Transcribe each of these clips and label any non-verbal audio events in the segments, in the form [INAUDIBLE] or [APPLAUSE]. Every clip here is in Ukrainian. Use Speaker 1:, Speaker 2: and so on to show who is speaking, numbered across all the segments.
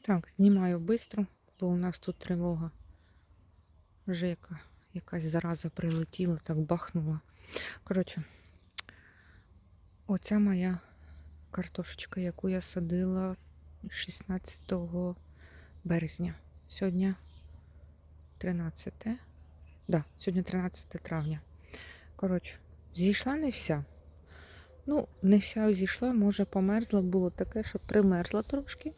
Speaker 1: Так, знімаю швидко, бо у нас тут тривога. Вже яка, якась зараза прилетіла, так бахнула. Коротше, оця моя картошечка, яку я садила 16 березня. Сьогодні 13. Да, сьогодні 13 травня. Коротше, зійшла не вся. Ну, не вся зійшла, може померзла, було таке, що примерзла трошки.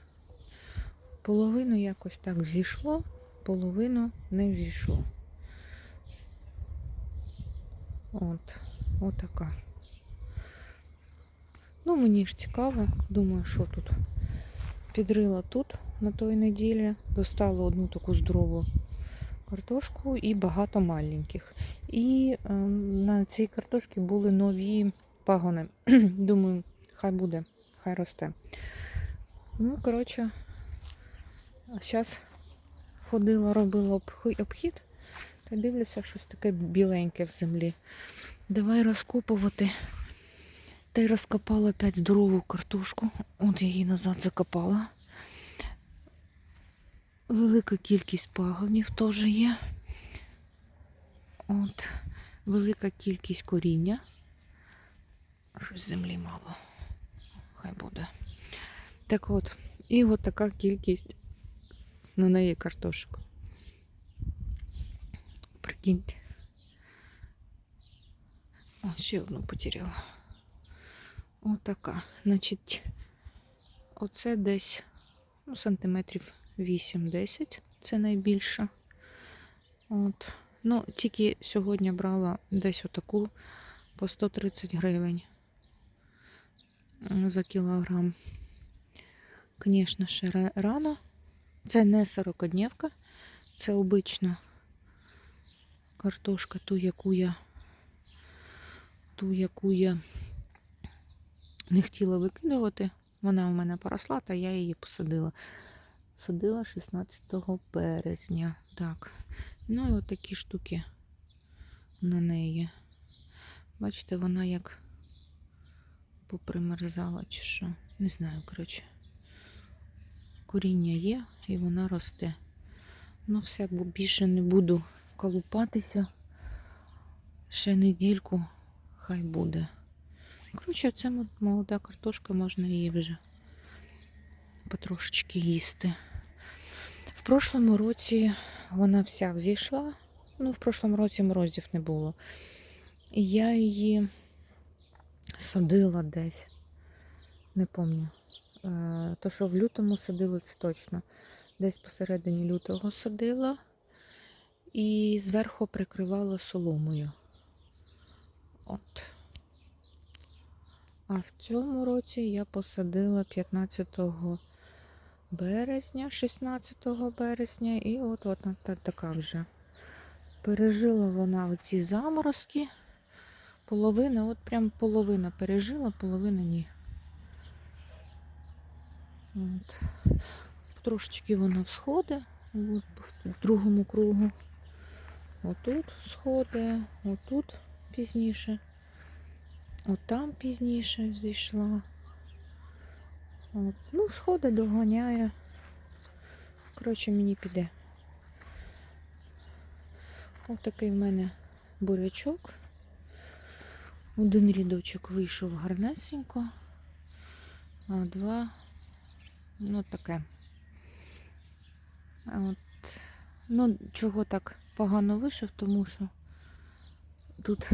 Speaker 1: Половину якось так зійшло, половину не зійшло. От, отака. Ну, мені ж цікаво, думаю, що тут. Підрила тут на той неділі, достала одну таку здорову картошку і багато маленьких. І е, на цій картошці були нові пагони. [CLEARS THROAT] Думаю, хай буде, хай росте. Ну, коротше, зараз ходила, робила обхід та дивлюся, щось таке біленьке в землі. Давай розкопувати. Та й розкопала опять здорову картошку. От я її назад закопала. Велика кількість пагонів теж є. От, велика кількість коріння. Щось землі мало. Хай буде. Так от, і от така кількість на неї картошок. Прикиньте. О, ще одну потеряла. Отака. Значить, оце десь ну, сантиметрів 8-10. Це найбільше. От. Ну, тільки сьогодні брала десь отаку по 130 гривень за кілограм. Звісно, ще рано. Це не 40-днівка, це обична картошка, ту, яку я, ту, яку я не хотіла викидувати. Вона у мене поросла, та я її посадила. Садила 16 березня. Так. Ну і от такі штуки на неї. Бачите, вона як попримерзала чи що. Не знаю, коротше. Коріння є і вона росте. Ну, все, бо більше не буду колупатися. Ще недільку хай буде. Коротше, це молода картошка, можна її вже потрошечки їсти. В прошлому році вона вся взійшла. Ну, в прошлому році морозів не було. І я її садила десь. Не пам'ятаю. Е, То, що в лютому садили, це точно. Десь посередині лютого садила і зверху прикривала соломою. От. А в цьому році я посадила 15 березня, 16 березня, і от та- така вже. Пережила вона оці заморозки. Половина, от прям половина пережила, половина ні. От. Трошечки вона всходить в другому кругу. Отут сходить, отут пізніше. От там пізніше зійшла. От. Ну, сходить, доганяє. Коротше, мені піде. Ось такий в мене бурячок. Один рядочок вийшов гарнесенько, а два, ну таке. От. Ну, чого так погано вийшов, тому що тут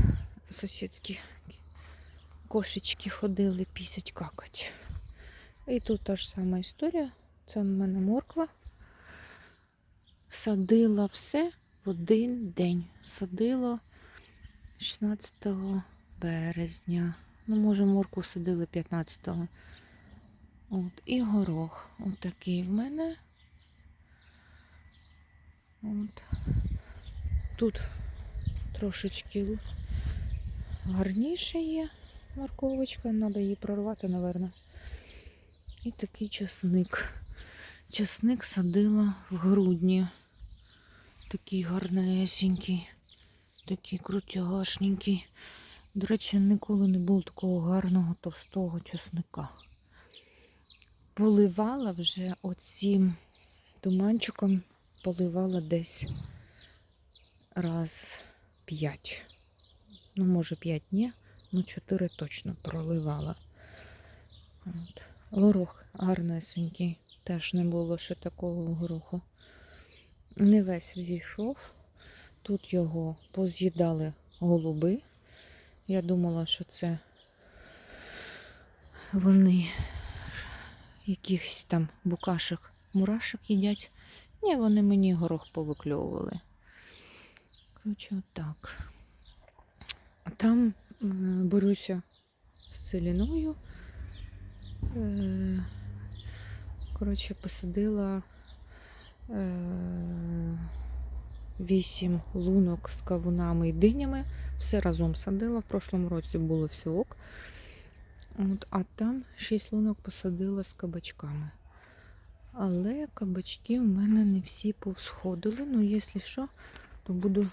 Speaker 1: сусідські кошечки ходили пісять какать. І тут та ж сама історія. Це в мене морква. Садила все в один день. Садила 16 березня. Ну, може, моркву садили 15-го. От, і горох. От такий в мене. От. Тут трошечки гарніше є морковочка, треба її прорвати, напевно. І такий часник. Часник садила в грудні. Такий гарнесенький, такий крутяшненький. До речі, ніколи не було такого гарного товстого часника. Поливала вже оцим туманчиком, поливала десь раз п'ять. Ну, може, п'ять ні, ну чотири точно проливала. От. Горох гарнесенький. Теж не було ще такого гороху. Не весь взійшов. Тут його поз'їдали голуби. Я думала, що це вони якихось там букашек, мурашек їдять. Ні, вони мені горох повикльовували. Коротше, отак. Там е, борюся з целіною. Е, коротше, посадила е, вісім лунок з кавунами і динями. Все разом садила. В прошлому році було все ок. От, а там шість лунок посадила з кабачками. Але кабачки в мене не всі повсходили. Ну, якщо що, то буду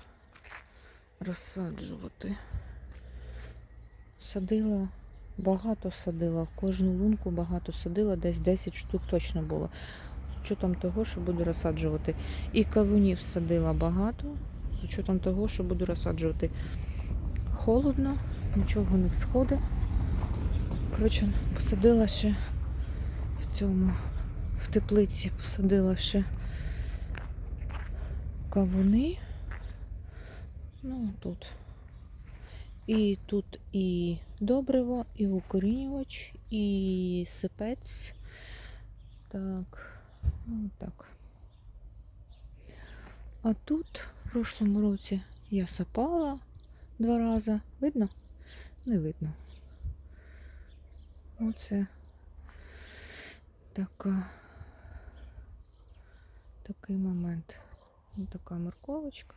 Speaker 1: розсаджувати. Садила, багато садила, кожну лунку багато садила, десь 10 штук точно було. З учетом того, що буду розсаджувати. І кавунів садила багато, з учетом того, що буду розсаджувати. Холодно, нічого не всходить. Коротше, посадила ще в цьому, в теплиці посадила ще кавуни. Ну, тут. І тут і добриво, і укорінювач, і сипець. Так, ну так. А тут в прошлому році я сапала два рази. Видно? Не видно. Оце така, такий момент. Ось така морковочка.